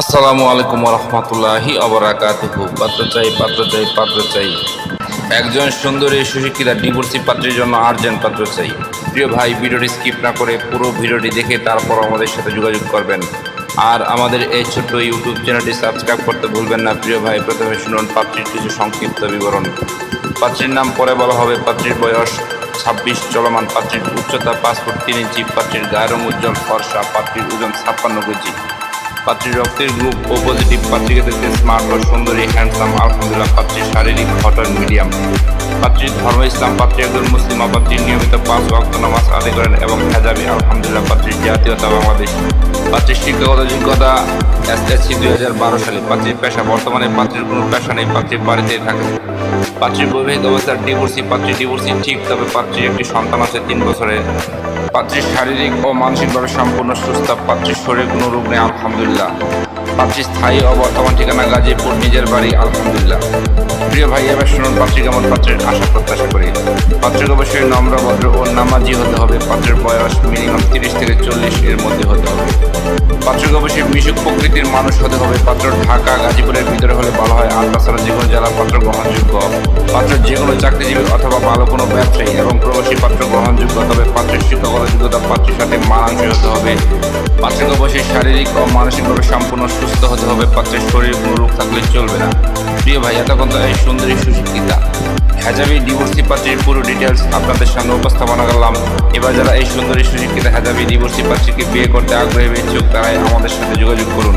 আসসালামু আলাইকুম রহমতুল্লাহি অবরাকাতুহু পাত্র চাই পাত্র চাই পাত্র চাই। একজন সুন্দরী সুশিক্ষিতা ডিভোর্সি পাত্রের জন্য আর্জেন্ট পাত্র চাই। প্রিয় ভাই, ভিডিওটি স্কিপ না করে পুরো ভিডিওটি দেখে তারপর আমাদের সাথে যোগাযোগ করবেন। আর আমাদের এই ছোট্ট ইউটিউব চ্যানেলটি সাবস্ক্রাইব করতে ভুলবেন না। প্রিয় ভাই, প্রথমে শুনুন পাত্রীর কিছু সংক্ষিপ্ত বিবরণ। পাত্রীর নাম পরে বলা হবে। পাত্রীর বয়স ছাব্বিশ, চলমান পাত্রীর উচ্চতা ফুট তিন ইঞ্চি, পাত্রীর গায়ের উজ্জ্বল ফর্সা, পাত্রীর ওজন ছাপ্পান্ন কেজি। পাত্রীর রক্তের গ্রুপ ও পজিটিভ পাত্রীকে দেখতে স্মার্ট ও সুন্দরী হ্যান্ডসাম আলহামদুলিল্লাহ, পাত্রীর শারীরিক হট মিডিয়াম পাত্রীর ধর্ম ইসলাম পাত্রী একজন মুসলিম পাত্রী নিয়মিত পাঁচ ওয়াক্ত নামাজ আদায় করেন এবং হেজাবি, আলহামদুলিল্লাহ পাত্রীর জাতীয়তা বাংলাদেশ পাত্রীর শিক্ষাগত যোগ্যতা এসএসসি দুই হাজার বারো সালে। পাত্রীর পেশা, বর্তমানে পাত্রীর কোনো পেশা নেই পাত্রীর বাড়িতেই থাকে। পাত্রীর বৈবাহিক অবস্থার ডিভোর্সি পাত্রী ডিভোর্সি ঠিক, তবে পাত্রীর একটি সন্তান আছে তিন বছরের। পাত্রীর শারীরিক ও মানসিকভাবে সম্পূর্ণ সুস্থ পাত্রীর শরীরে কোনো রোগ নেই, আলহামদুলিল্লাহ। পাত্রীর স্থায়ী ও বর্তমান ঠিকানা গাজীপুর, নিজের বাড়ি, আলহামদুলিল্লাহ। প্রিয় ভাই, এবার শুনুন পাত্রী কেমন পাত্রের আশা প্রত্যাশা করি। পাত্রকে অবশ্যই নম্র, ভদ্র ও নামাজি হতে হবে। পাত্রের বয়স মিনিমাম তিরিশ থেকে চল্লিশ এর মধ্যে হতে হবে। পাত্রকে অবশ্যই মিশুক প্রকৃতির মানুষ হতে হবে। পাত্র ঢাকা, গাজীপুরের ভিতরে হলে ভালো হয়। আর তাছাড়া যে কোনো জেলা পাত্র গ্রহণযোগ্য। পাত্র যে কোনো চাকরিজীবী অথবা ভালো কোনো ব্যবসায়ী এবং প্রবাসী পাত্র গ্রহণযোগ্য। তবে পাত্রের যোগ্যতা পাত্রের সাথে মানানসই হতে হবে। পাত্রকে অবশ্যই শারীরিক ও মানসিকভাবে সম্পূর্ণ সুস্থ হতে হবে। পাত্রের শরীর কোনো রোগ থাকলে চলবে না। প্রিয় ভাই, এতক্ষণ তো এই সুন্দরী সুশিক্ষিতা। হ্যাজাবি ডিভোর্সি পাত্রীর পুরো ডিটেলস আপনাদের সামনে উপস্থাপনা করলাম। এবার যারা এই সুন্দরী সুশিক্ষিতা হ্যাজাবি ডিভোর্সি পাত্রীকে বিয়ে করতে আগ্রহী ইচ্ছুক তারাই আমাদের সাথে যোগাযোগ করুন।